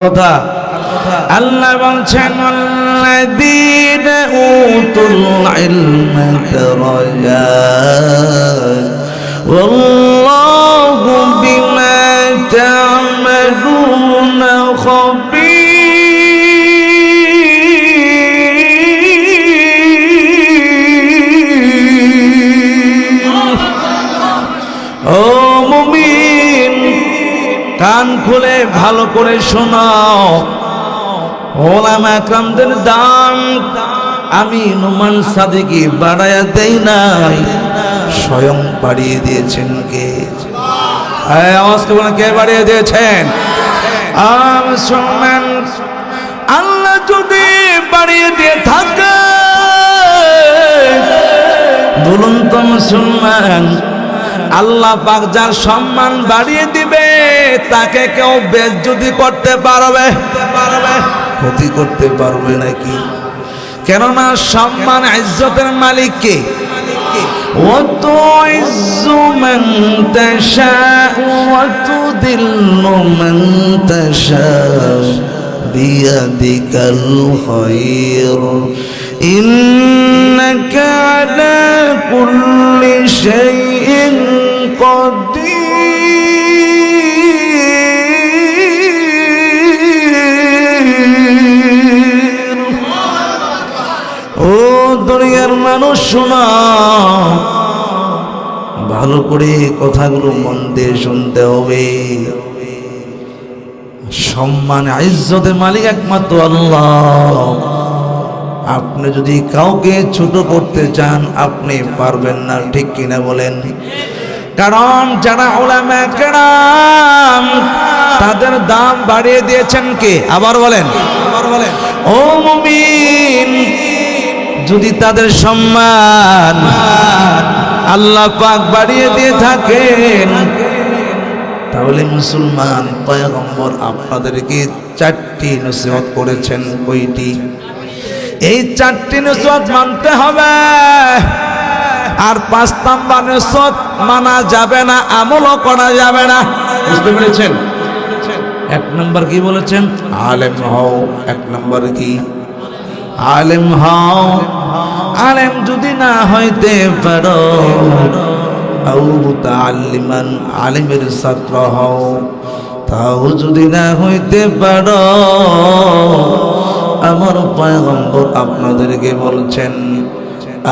কথা আল্লাহ বলছেন الذين اوتوا العلم درجات والله بما تعملون خبير ও মুমিন কান খুলে ভালো করে শোনাও। ওলামা কামদের দাম আমি নুমান সাদিকে বাড়ায়া দেই নাই। স্বয়ং বাড়িয়ে দিয়েছেন কে? হ্যাঁ কে বাড়িয়ে দিয়েছেন? আল্লাহ যদি বাড়িয়ে দিয়ে থাকে, বলুন তো মুসলমান, আল্লাহ পাক যার সম্মান বাড়িয়ে দিবে তাকে কেউ বেজ্জুতি করতে পারবে পারবে ক্ষতি করতে পারবে নাকি কেননা সম্মান ইজ্জতের মালিক কে وتعز من تشاء وتذل من تشاء بيدك الخير إنك على كل شيء দুনিয়ার মানুষ শোনা ভালো করে কথাগুলো মন দিয়ে শুনতে হবে। সম্মান ইজ্জতের মালিক একমাত্র আল্লাহ। আপনি যদি কাউকে ছোট করতে চান আপনি পারবেন না ঠিক কিনা বলেন? কারণ যারা ওলামা কেরাম তাদের দাম বাড়িয়ে দিয়েছেন কে? আবার বলেন। আবার বলেন। ও মুমিন যদি তাদের সম্মান আল্লাহ পাক বাড়িয়ে দিয়ে থাকেন, তাহলে মুসলমান পয়গম্বর আপনাদেরকে চারটি নসিহত করেছেন কইটি এই চারটি নসিহত মানতে হবে। আর পাঁচ নাম্বার নসিহত মানা যাবে না, আমলও করা যাবে না। বুঝতে পেরেছেন? এক নম্বর কি বলেছেন? আলেম হও, এক নম্বর কি? আলেম হও। আলেম যদি না হইতে পারো মুতাআল্লিমান আলিমের ছাত্র হও। তাও যদি না হইতে পারো, আমার পয়গম্বর আপনাদেরকে বলছেন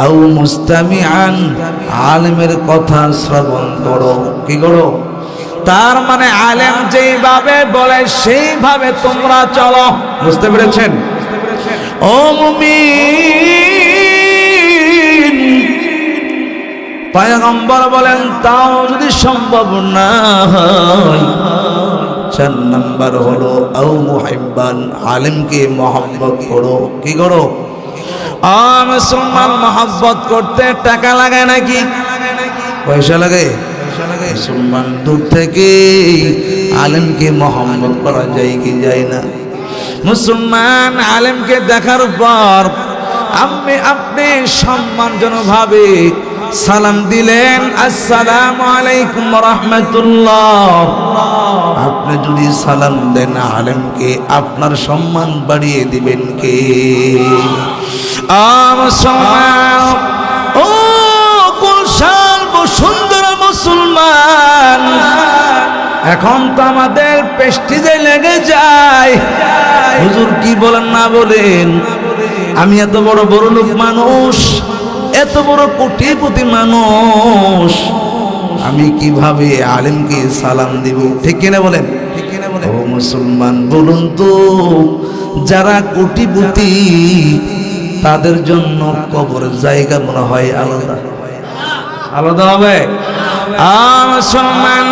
আউ মুস্তামি আন আলিমের কথা শ্রবণ করো। কি করো? তার মানে আলেম যেইভাবে বলে, সেইভাবে তোমরা চলো। বুঝতে পেরেছেন? ও পয়গম্বর বলেন, তাও যদি সম্ভব না চার নাম্বার হলো আউ মুহিব্বান, আলিমকে মহব্বত করো। কি করো? আ মুসলমান মহব্বত করতে টাকা লাগে নাকি? পয়সা লাগে? মুসলমান দূর থেকে আলেমকে মহব্বত করা যায় কি যায় না? মুসলমান আলেমকে দেখার পর আপনি আপনি সম্মানজনকভাবে সালাম দিলেন, আসসালামু আলাইকুম রহমতুল্লাহ। আপনি যদি সালাম দেন, আলেমকে আপনার সম্মান বাড়িয়ে দিবেন কে? মুসলমান! এখন তো আমাদের পেস্টিজে লেগে যায়। হুজুর কি বলেন না বলেন? আমি এত বড় বড় লোক মানুষ এত বড় কোটিপতি মানুষ। আমি কীভাবে আলেমকে সালাম দিব? ঠিক কিনা বলেন? ও মুসলমান বলুন তো যারা কোটিপতি তাদের জন্য কবর জায়গা মনে হয় আলাদা। আলাদা হবে? আ মুসলমান